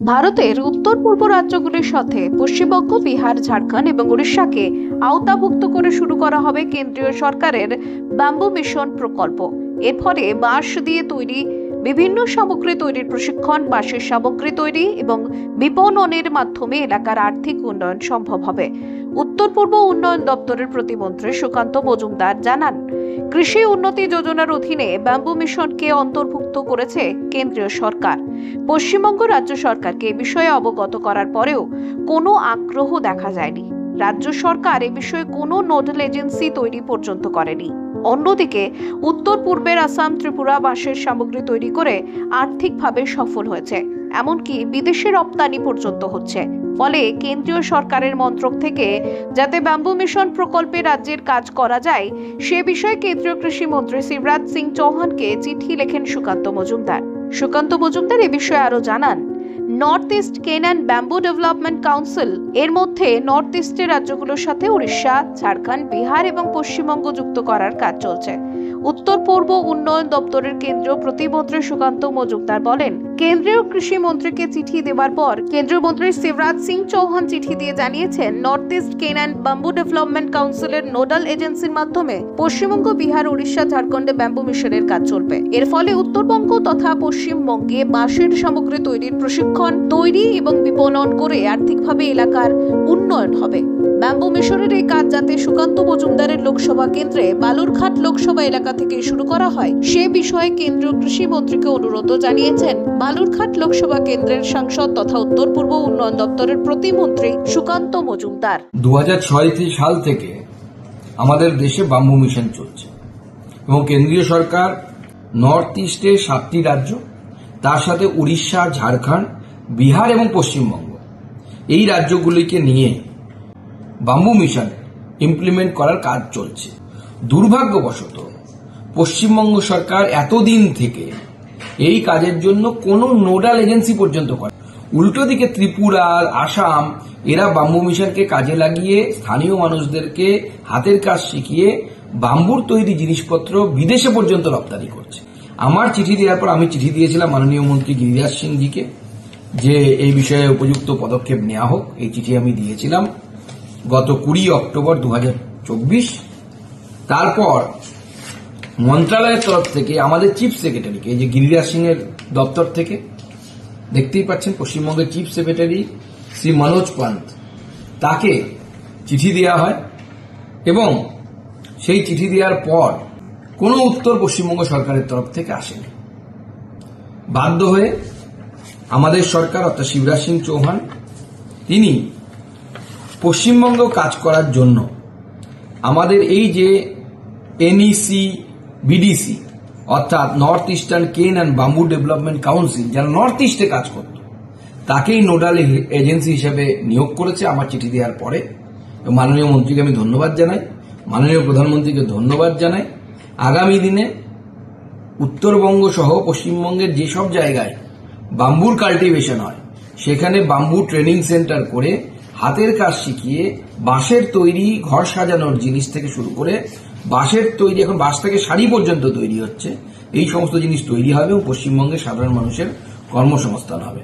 ভারতের উত্তর পূর্ব রাজ্যগুলির সাথে পশ্চিমবঙ্গ, বিহার, ঝাড়খণ্ড এবং উড়িষ্যাকে আওতাভুক্ত করে শুরু করা হবে কেন্দ্রীয় সরকারের ব্যাম্বু মিশন প্রকল্প। এর ফলে বাঁশ দিয়ে তৈরি বিভিন্ন সামগ্রী তৈরির প্রশিক্ষণ, বাঁশের সামগ্রী তৈরি এবং বিপণনের মাধ্যমে এলাকার আর্থিক উন্নয়ন সম্ভব হবে। উত্তর পূর্ব উন্নয়ন দপ্তরের প্রতিমন্ত্রী সুকান্ত মজুমদার জানান, কৃষি উন্নতি যোজনার অধীনে ব্যাম্বু মিশনকে অন্তর্ভুক্ত করেছে কেন্দ্রীয় সরকার। পশ্চিমবঙ্গ রাজ্য সরকারকে এ বিষয়ে অবগত করার পরেও কোনো আগ্রহ দেখা যায়নি। রাজ্য সরকার এ বিষয়ে কোনো নোডাল এজেন্সি তৈরি পর্যন্ত করেনি। অন্যদিকে, উত্তর পূর্বের আসাম ত্রিপুরা বাঁশের সামগ্রী তৈরি করে আর্থিকভাবে সফল হয়েছে, এমনকি বিদেশে রপ্তানি পর্যন্ত হচ্ছে। ফলে কেন্দ্রীয় সরকারের মন্ত্রক থেকে যাতে ব্যাম্বু মিশন প্রকল্পে রাজ্যের কাজ করা যায়, সে বিষয়ে কেন্দ্রীয় কৃষি মন্ত্রী শিবরাজ সিং চৌহানকে চিঠি লেখেন সুকান্ত মজুমদার। সুকান্ত মজুমদার এ বিষয়ে আরও জানান north east cane and bamboo development council এর মধ্যে নর্থ ইস্টের রাজ্যগুলোর সাথে উড়িষ্যা, ঝাড়খণ্ড, বিহার এবং পশ্চিমবঙ্গ যুক্ত করার কাজ চলছে। উত্তর পূর্ব উন্নয়ন দপ্তরের কেন্দ্রীয় প্রতিমন্ত্রী সুকান্ত মজুমদার বলেন কেন্দ্রীয় কৃষি মন্ত্রীকে চিঠি দেওয়ার পর কেন্দ্রীয় মন্ত্রী শিবরাজ সিং চৌহান চিঠি দিয়ে জানিয়েছেন north east cane and bamboo development কাউন্সিলের নোডাল এজেন্সির মাধ্যমে পশ্চিমবঙ্গ, বিহার, উড়িষ্যা, ঝাড়খণ্ডে ব্যাম্বু মিশনের কাজ চলবে। এর ফলে উত্তরবঙ্গ তথা পশ্চিমবঙ্গে বাঁশের সামগ্রী তৈরির প্রশিক্ষণ তৈরি এবং বিপণন করে আর্থিকভাবে এলাকার উন্নয়ন হবে। ব্যাম্বু মিশনের এই কাজ যাতে সুকান্ত মজুমদারের লোকসভা কেন্দ্রে বালুরঘাট লোকসভা এলাকা থেকে শুরু করা হয়, সে বিষয়ে কেন্দ্রীয় কৃষি মন্ত্রীকে অনুরোধ জানিয়েছেন। বালুরঘাট লোকসভা কেন্দ্রের সাংসদ তথা উত্তর পূর্ব উন্নয়ন দপ্তরের প্রতিমন্ত্রী সুকান্ত মজুমদার। দু সাল থেকে আমাদের দেশে বাম্বু মিশন চলছে এবং কেন্দ্রীয় সরকার নর্থ ইস্টের সাতটি রাজ্য, তার সাথে উড়িষ্যা, ঝাড়খণ্ড, বিহার এবং পশ্চিমবঙ্গ এই রাজ্যগুলিকে নিয়ে বাম্বু মিশন ইমপ্লিমেন্ট করার কাজ চলছে। দুর্ভাগ্যবশত, পশ্চিমবঙ্গ সরকার এতদিন থেকে এই কাজের জন্য কোনো নোডাল এজেন্সি পর্যন্ত করে। উল্টো দিকে ত্রিপুরা আসাম, এরা বাম্বু মিশনকে কাজে লাগিয়ে স্থানীয় মানুষদেরকে হাতের কাজ শিখিয়ে বাম্বুর তৈরি জিনিসপত্র বিদেশে পর্যন্ত রপ্তানি করছে। আমার চিঠি দেওয়ার পর আমি চিঠি দিয়েছিলাম মাননীয় মন্ত্রী গিরিরাজ সিংজিকে যে এই বিষয়ে উপযুক্ত পদক্ষেপ নেওয়া হোক, এই চিঠি আমি দিয়েছিলাম। গত কুড়ি অক্টোবর দু হাজার চব্বিশ। তারপর মন্ত্রণালয়ের তরফ থেকে, আমাদের চিফ সেক্রেটারিকে এই যে গিরিরাজ সিং এর দপ্তর থেকে, দেখতেই পাচ্ছেন পশ্চিমবঙ্গের চিফ সেক্রেটারি শ্রী মনোজ পান্ত তাকে চিঠি দেওয়া হয় এবং সেই চিঠি দেওয়ার পর কোনো উত্তর পশ্চিমবঙ্গ সরকারের তরফ থেকে আসেনি। বাধ্য হয়ে আমাদের সরকার, অর্থাৎ শিবরাজ সিং চৌহান, তিনি পশ্চিমবঙ্গ কাজ করার জন্য। আমাদের এই যে এনইসি বিডিসি অর্থাৎ north eastern cane and bamboo development council যারা নর্থ ইস্টে কাজ করত, তাকেই নোডাল এজেন্সি হিসেবে নিয়োগ করেছে আমার চিঠি দেওয়ার পরে। মাননীয় মন্ত্রীকে আমি ধন্যবাদ জানাই, মাননীয় প্রধানমন্ত্রীকে ধন্যবাদ জানাই। আগামী দিনে উত্তরবঙ্গ সহ পশ্চিমবঙ্গের যেসব জায়গায় বাম্বুর কাল্টিভেশন হয়, সেখানে বাম্বু ট্রেনিং সেন্টার করে হাতের কাজ শিখিয়ে বাঁশের তৈরি, ঘর সাজানোর জিনিস থেকে শুরু করে বাঁশের তৈরি, এখন বাঁশ থেকে শাড়ি পর্যন্ত তৈরি হচ্ছে। এই সমস্ত জিনিস তৈরি হবে এবং পশ্চিমবঙ্গে সাধারণ মানুষের কর্মসংস্থান হবে।